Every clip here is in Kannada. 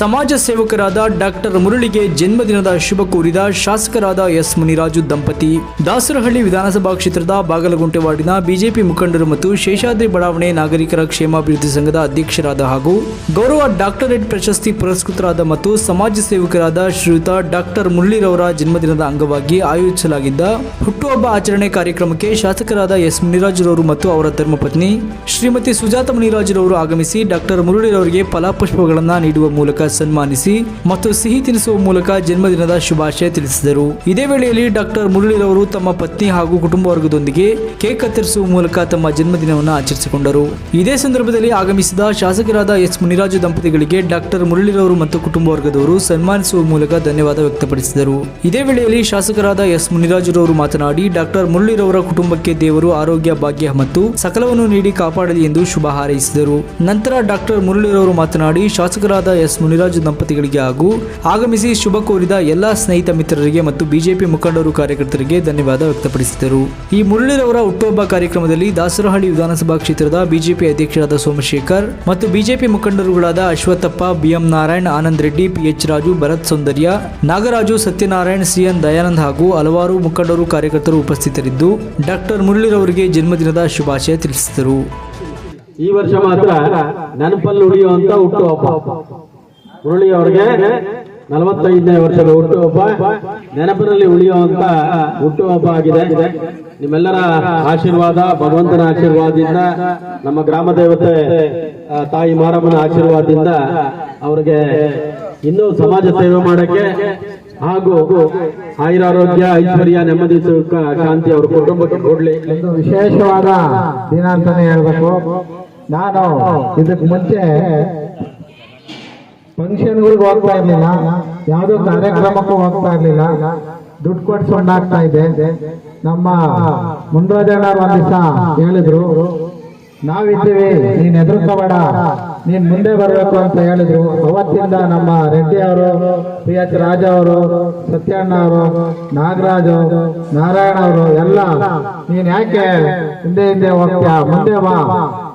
ಸಮಾಜ ಸೇವಕರಾದ ಡಾಕ್ಟರ್ ಮುರಳಿಗೆ ಜನ್ಮದಿನದ ಶುಭ ಕೋರಿದ ಶಾಸಕರಾದ ಎಸ್ ಮುನಿರಾಜು ದಂಪತಿ. ದಾಸರಹಳ್ಳಿ ವಿಧಾನಸಭಾ ಕ್ಷೇತ್ರದ ಬಾಗಲಗುಂಟೆ ವಾರ್ಡಿನ ಬಿಜೆಪಿ ಮುಖಂಡರು ಮತ್ತು ಶೇಷಾದ್ರಿ ಬಡಾವಣೆ ನಾಗರಿಕರ ಕ್ಷೇಮಾಭಿವೃದ್ಧಿ ಸಂಘದ ಅಧ್ಯಕ್ಷರಾದ ಹಾಗೂ ಗೌರವ ಡಾಕ್ಟರೇಟ್ ಪ್ರಶಸ್ತಿ ಪುರಸ್ಕೃತರಾದ ಮತ್ತು ಸಮಾಜ ಸೇವಕರಾದ ಶ್ರೀಯುತ ಡಾಕ್ಟರ್ ಮುರಳಿರವರ ಜನ್ಮದಿನದ ಅಂಗವಾಗಿ ಆಯೋಜಿಸಲಾಗಿದ್ದ ಹುಟ್ಟುಹಬ್ಬ ಆಚರಣೆ ಕಾರ್ಯಕ್ರಮಕ್ಕೆ ಶಾಸಕರಾದ ಎಸ್ ಮುನಿರಾಜುರವರು ಮತ್ತು ಅವರ ಧರ್ಮಪತ್ನಿ ಶ್ರೀಮತಿ ಸುಜಾತ ಮುನಿರಾಜುರವರು ಆಗಮಿಸಿ ಡಾಕ್ಟರ್ ಮುರಳಿರವರಿಗೆ ಫಲಪುಷ್ಪಗಳನ್ನು ನೀಡುವ ಮೂಲಕ ಸನ್ಮಾನಿಸಿ ಮತ್ತು ಸಿಹಿ ತಿನಿಸುವ ಮೂಲಕ ಜನ್ಮದಿನದ ಶುಭಾಶಯ ತಿಳಿಸಿದರು. ಇದೇ ವೇಳೆಯಲ್ಲಿ ಡಾಕ್ಟರ್ ಮುರಳಿರವರು ತಮ್ಮ ಪತ್ನಿ ಹಾಗೂ ಕುಟುಂಬ ವರ್ಗದೊಂದಿಗೆ ಕೇಕ್ ಕತ್ತರಿಸುವ ಮೂಲಕ ತಮ್ಮ ಜನ್ಮದಿನವನ್ನು ಆಚರಿಸಿಕೊಂಡರು. ಇದೇ ಸಂದರ್ಭದಲ್ಲಿ ಆಗಮಿಸಿದ ಶಾಸಕರಾದ ಎಸ್ ಮುನಿರಾಜು ದಂಪತಿಗಳಿಗೆ ಡಾಕ್ಟರ್ ಮುರಳಿರವರು ಮತ್ತು ಕುಟುಂಬ ವರ್ಗದವರು ಸನ್ಮಾನಿಸುವ ಮೂಲಕ ಧನ್ಯವಾದ ವ್ಯಕ್ತಪಡಿಸಿದರು. ಇದೇ ವೇಳೆಯಲ್ಲಿ ಶಾಸಕರಾದ ಎಸ್ ಮುನಿರಾಜುರವರು ಮಾತನಾಡಿ, ಡಾಕ್ಟರ್ ಮುರಳಿರವರ ಕುಟುಂಬಕ್ಕೆ ದೇವರು ಆರೋಗ್ಯ, ಭಾಗ್ಯ ಮತ್ತು ಸಕಲವನ್ನು ನೀಡಿ ಕಾಪಾಡಲಿ ಎಂದು ಶುಭ ಹಾರೈಸಿದರು. ನಂತರ ಡಾಕ್ಟರ್ ಮುರಳಿರವರು ಮಾತನಾಡಿ, ಶಾಸಕರಾದ ಎಸ್ ಮುನಿರಾಜು ದಂಪತಿಗಳಿಗೆ ಹಾಗೂ ಆಗಮಿಸಿ ಶುಭ ಕೋರಿದ ಎಲ್ಲಾ ಸ್ನೇಹಿತ ಮಿತ್ರರಿಗೆ ಮತ್ತು ಬಿಜೆಪಿ ಮುಖಂಡರು ಕಾರ್ಯಕರ್ತರಿಗೆ ಧನ್ಯವಾದ ವ್ಯಕ್ತಪಡಿಸಿದರು. ಈ ಮುರಳಿರವರ ಹುಟ್ಟುಹಬ್ಬ ಕಾರ್ಯಕ್ರಮದಲ್ಲಿ ದಾಸರಹಳ್ಳಿ ವಿಧಾನಸಭಾ ಕ್ಷೇತ್ರದ ಬಿಜೆಪಿ ಅಧ್ಯಕ್ಷರಾದ ಸೋಮಶೇಖರ್ ಮತ್ತು BJP ಮುಖಂಡರುಗಳಾದ Ashwathappa, B M Narayan, Anand Reddy, P H Raju, Bharath Soundarya, Nagaraju, Satyanarayan, C N Dayanand ಹಾಗೂ ಹಲವಾರು ಮುಖಂಡರು ಕಾರ್ಯಕರ್ತರು ಉಪಸ್ಥಿತರಿದ್ದು, ಡಾಕ್ಟರ್ ಮುರಳಿರವರಿಗೆ ಜನ್ಮದಿನದ ಶುಭಾಶಯ ತಿಳಿಸಿದರು. ಈ ವರ್ಷ ಮಾತ್ರ ನೆನಪಲ್ಲಿ ಉಳಿಯುವಂತ ಹುಟ್ಟುಹಬ್ಬ. ಮುರಳಿ ಅವ್ರಿಗೆ ನಲವತ್ತೈದನೇ ವರ್ಷದ ಹುಟ್ಟುಹಬ್ಬ. ನೆನಪಿನಲ್ಲಿ ಉಳಿಯುವಂತ ಹುಟ್ಟುಹಬ್ಬ ಆಗಿದೆ. ನಿಮ್ಮೆಲ್ಲರ ಆಶೀರ್ವಾದ, ಭಗವಂತನ ಆಶೀರ್ವಾದದಿಂದ, ನಮ್ಮ ಗ್ರಾಮ ದೇವತೆ ತಾಯಿ ಮಾರಮ್ಮನ ಆಶೀರ್ವಾದದಿಂದ ಅವ್ರಿಗೆ ಇನ್ನೂ ಸಮಾಜ ಸೇವೆ ಮಾಡಕ್ಕೆ ಹಾಗೂ ಆಯುರಾರೋಗ್ಯ, ಐಶ್ವರ್ಯ, ನೆಮ್ಮದಿ, ಸುಖ, ಶಾಂತಿ ಅವ್ರ ಕುಟುಂಬಕ್ಕೆ ಕೊಡ್ಲಿ. ವಿಶೇಷವಾದ ದಿನ ಅಂತಾನೆ ಹೇಳ್ಬೇಕು. ನಾನು ಇದಕ್ಕೆ ಮುಂಚೆ ಫಂಕ್ಷನ್ಗಳಿಗೆ ಹೋಗ್ತಾ ಇರ್ಲಿಲ್ಲ. ಯಾವುದೋ ಕಾರ್ಯಕ್ರಮಕ್ಕೂ ಹೋಗ್ತಾ ಇರ್ಲಿಲ್ಲ. ದುಡ್ಡು ಕೊಟ್ಟು ಇದೆ. ನಮ್ಮ ಮುಂದೋಜನ ಒಂದ್ ದಿವಸ ಹೇಳಿದ್ರು ನಾವಿದ್ದೀವಿ ನೀನ್ ಎದುರ್ಕೋಬೇಡ ನೀನ್ ಮುಂದೆ ಬರಬೇಕು ಅಂತ ಹೇಳಿದ್ರು. ಅವತ್ತಿಂದ ನಮ್ಮ ರೆಡ್ಡಿ ಅವರು ಪಿ ಎಚ್ ರಾಜ ಅವರು ಸತ್ಯಣ್ಣ ಅವರು ನಾಗರಾಜ್ ನಾರಾಯಣ ಅವರು ಎಲ್ಲ ನೀನ್ ಯಾಕೆ ಹಿಂದೆ ಹಿಂದೆ ಹೋಗ್ತೀಯ? ಮುಂದೆ ಬಾ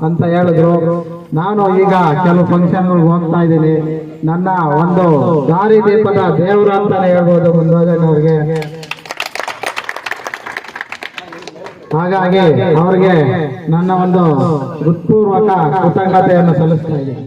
ಅಂತ ಹೇಳಿದ್ರು. ನಾನು ಈಗ ಕೆಲವು ಫಂಕ್ಷನ್ಗಳು ಹೋಗ್ತಾ ಇದ್ದೀನಿ. ನನ್ನ ಒಂದು ದಾರಿ ದೀಪದ ದೇವರ ಅಂತಾನೆ ಹೇಳ್ಬೋದು ಮುಂದೋಜನವ್ರಿಗೆ ಹಾಗಾಗಿ ಅವ್ರಿಗೆ ನನ್ನ ಒಂದು ಹೃತ್ಪೂರ್ವಕ ಕೃತಜ್ಞತೆಯನ್ನು ಸಲ್ಲಿಸ್ತಾ ಇದ್ದೀನಿ.